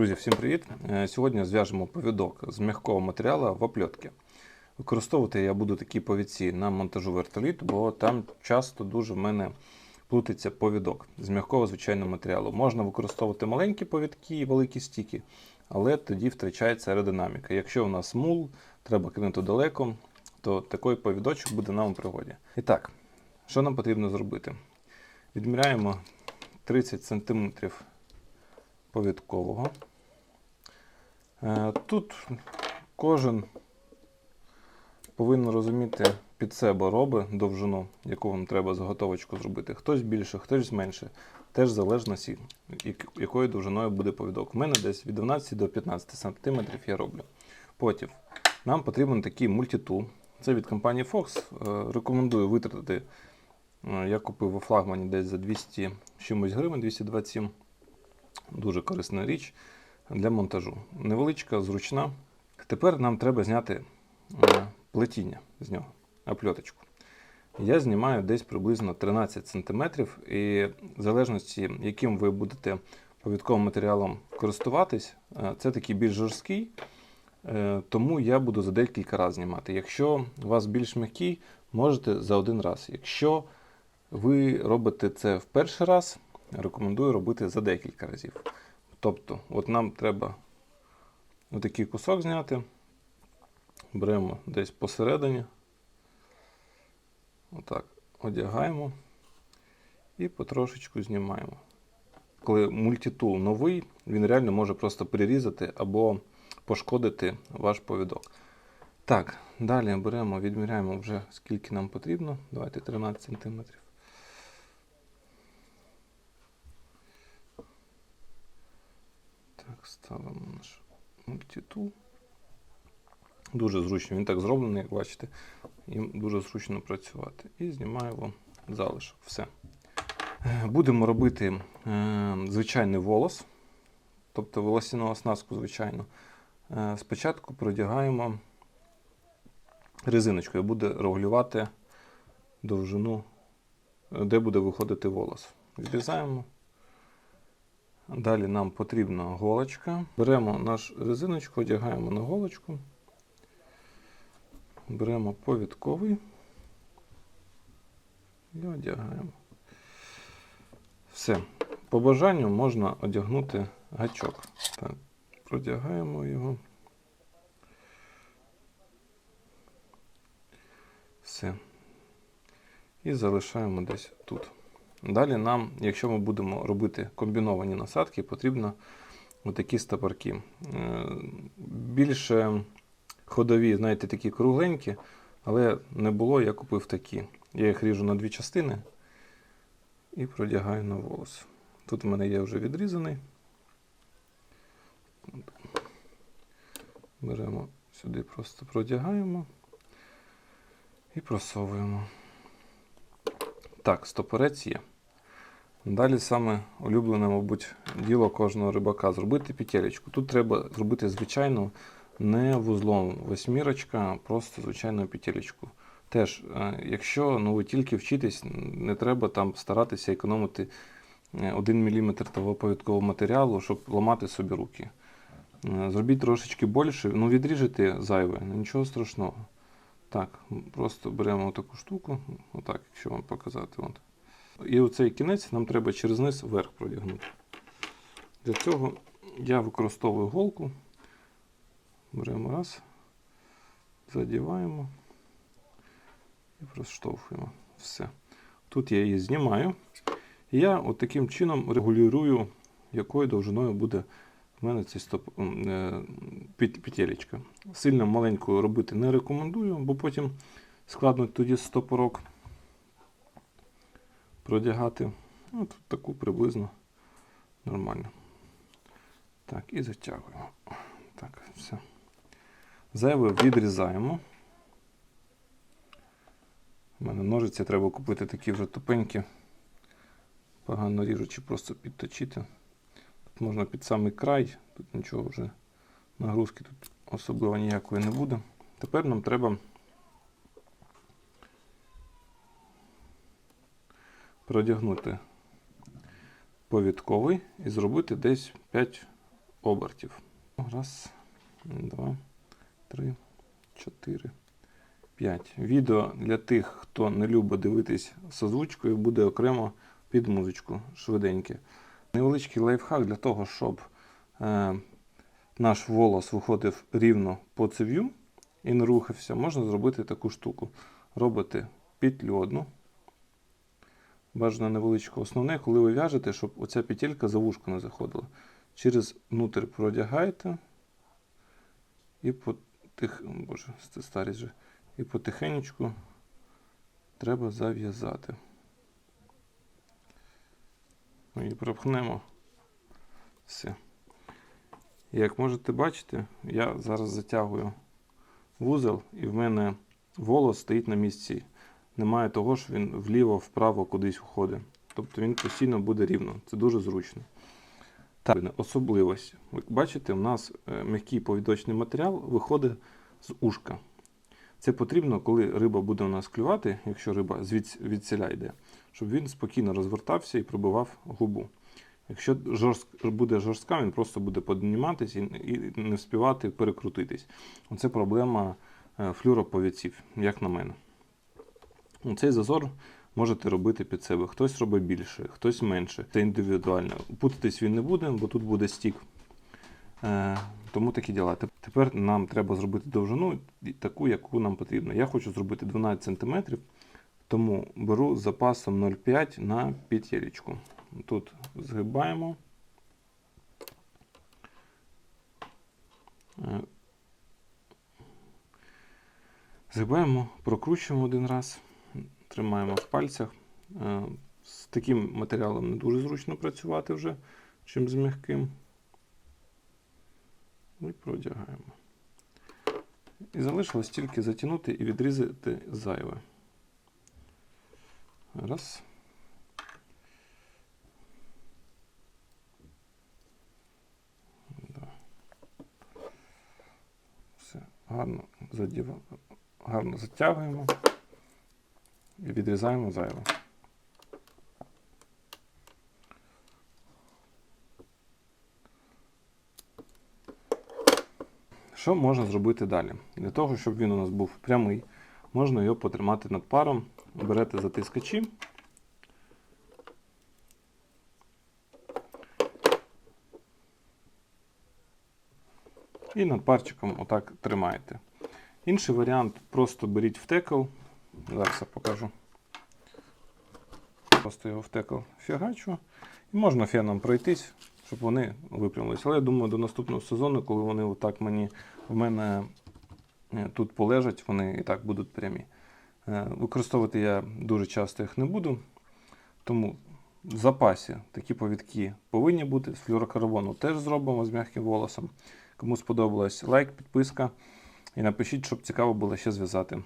Друзі, всім привіт! Е, Сьогодні зв'яжемо повідок з м'якого матеріалу в опльотки. Використовувати я буду такі повідці на монтажу вертоліту, бо там часто дуже в мене плутиться повідок з м'якого звичайного матеріалу. Можна використовувати маленькі повідки і великі стіки, але тоді втрачається аеродинаміка. Якщо у нас мул, треба кинути далеко, то такий повідочок буде нам у пригоді. І так, що нам потрібно зробити? Відміряємо 30 см повідкового. Е, Тут кожен повинен розуміти під себе роби довжину, яку вам треба заготовочку зробити. Хтось більше, хтось менше. Теж в залежності, якою довжиною буде повідок. У мене десь від 12 до 15 см я роблю. Потім нам потрібен такий мультитул. Це від компанії Fox. Е, Рекомендую витратити. е, Я купив у флагмані десь за 200 чимось гривень, 227. Дуже корисна річ для монтажу. Невеличка, зручна. Тепер нам треба зняти плетіння з нього, опльоточку. Я знімаю десь приблизно 13 см, і в залежності, яким ви будете повідковим матеріалом користуватись, е, це такий більш жорсткий, е, тому я буду за декілька разів знімати. Якщо у вас більш м'який, можете за один раз. Якщо ви робите це в перший раз, рекомендую робити за декілька разів. Тобто, от нам треба отакий кусок зняти. Беремо десь посередині. Отак, одягаємо і потрошечку знімаємо. Коли мультитул новий, він реально може просто перерізати або пошкодити ваш повідок. Так, далі беремо, відміряємо вже скільки нам потрібно. Давайте 13 см. Так, ставимо наш мультитул. Дуже зручно, він так зроблений, як бачите. Їм дуже зручно працювати. І знімаємо залишок. Все. Будемо робити е, звичайний волос, тобто волосяну оснастку, звичайно. Е, спочатку продягаємо резиночкою, буде регулювати довжину, де буде виходити волос. Відрізаємо. Далі нам потрібна голочка. Беремо нашу резиночку, одягаємо на голочку. Беремо повідковий і одягаємо. Все. По бажанню можна одягнути гачок. Так, продягаємо його. Все. І залишаємо десь тут. Далі нам, якщо ми будемо робити комбіновані насадки, потрібно отакі стопорки. Е, Більше ходові, знаєте, такі кругленькі, але не було, я купив такі. Я їх ріжу на дві частини і продягаю на волос. Тут у мене є вже відрізаний. Беремо сюди, просто продягаємо і просовуємо. Так, стопорець є. Далі саме улюблене, мабуть, діло кожного рибака зробити петелечку. Тут треба зробити звичайну, не вузлом восьмірочка, а просто звичайну петелечку. Теж, е, якщо ну, ви тільки вчитесь, не треба там старатися економити 1 мм того повідкового матеріалу, щоб ламати собі руки. Е, Зробіть трошечки більше, ну відріжете зайве, нічого страшного. Так, просто беремо таку штуку, отак, якщо вам показати. От. І оцей кінець нам треба через низ вверх продягнути. Для цього я використовую голку. Беремо раз, задіваємо і проштовхуємо. Все. Тут я її знімаю. Я от таким чином регулюю, якою довжиною буде в мене ця стоп, е, петелечка. Сильно маленькою робити не рекомендую, бо потім складно тоді стопорок продягати. От таку приблизно нормально. Так, і затягуємо. Так, все. Зайве відрізаємо. У мене ножиці треба купити такі вже тупенькі. Погано ріжучи, просто підточити. Можна під самий край, тут нічого вже нагрузки тут особливо ніякої не буде. Тепер нам треба продягнути повідковий і зробити десь 5 обертів. Раз, два, три, чотири, п'ять. Відео для тих, хто не любить дивитись з озвучкою, буде окремо під музичку швиденьке. Невеличкий лайфхак для того, щоб е, наш волос виходив рівно по цев'ю і не рухався, можна зробити таку штуку. Робите петлю одну. Бажано невеличку. Основне, коли ви в'яжете, щоб оця петелька за вушко не заходила. Через внутрь продягаєте і потих... Боже, це старість же. І потихенечку треба зав'язати. Ну і пропхнемо все. Як можете бачити, я зараз затягую вузол, і в мене волос стоїть на місці. Немає того, що він вліво-вправо кудись уходить. Тобто він постійно буде рівно. Це дуже зручно. Так, особливості. Ви бачите, у нас е, м'який повідочний матеріал виходить з ушка. Це потрібно, коли риба буде у нас клювати, якщо риба відсіля йде, щоб він спокійно розвертався і пробивав губу. Якщо жорстк, буде жорстка, він просто буде підніматися і, і не вспівати перекрутитись. Оце проблема е, флюроповідців, як на мене. Цей зазор можете робити під себе. Хтось робить більше, хтось менше. Це індивідуально. Путатись він не буде, бо тут буде стік. Е, тому такі діла. Тепер нам треба зробити довжину таку, яку нам потрібно. Я хочу зробити 12 см, тому беру з запасом 0,5 на петелечку. Тут згибаємо. Е, Згибаємо, прокручуємо один раз, тримаємо в пальцях. Е, З таким матеріалом не дуже зручно працювати вже, чим з м'яким. І продягаємо. І залишилось тільки затягнути і відрізати зайве. Раз. Два. Все. Гарно, задіва... гарно затягуємо і відрізаємо зайве. Що можна зробити далі? Для того, щоб він у нас був прямий, можна його потримати над паром. Берете затискачі. І над парчиком отак тримаєте. Інший варіант просто беріть втекл. Зараз я покажу. Просто його втекл фігачу. І можна феном пройтись, щоб вони випрямились. Але я думаю, до наступного сезону, коли вони отак мені в мене тут полежать, вони і так будуть прямі. Е, Використовувати я дуже часто їх не буду. Тому в запасі такі повідки повинні бути. З флюрокарбону теж зробимо з м'яким волосом. Кому сподобалось, лайк, підписка. І напишіть, щоб цікаво було ще зв'язати.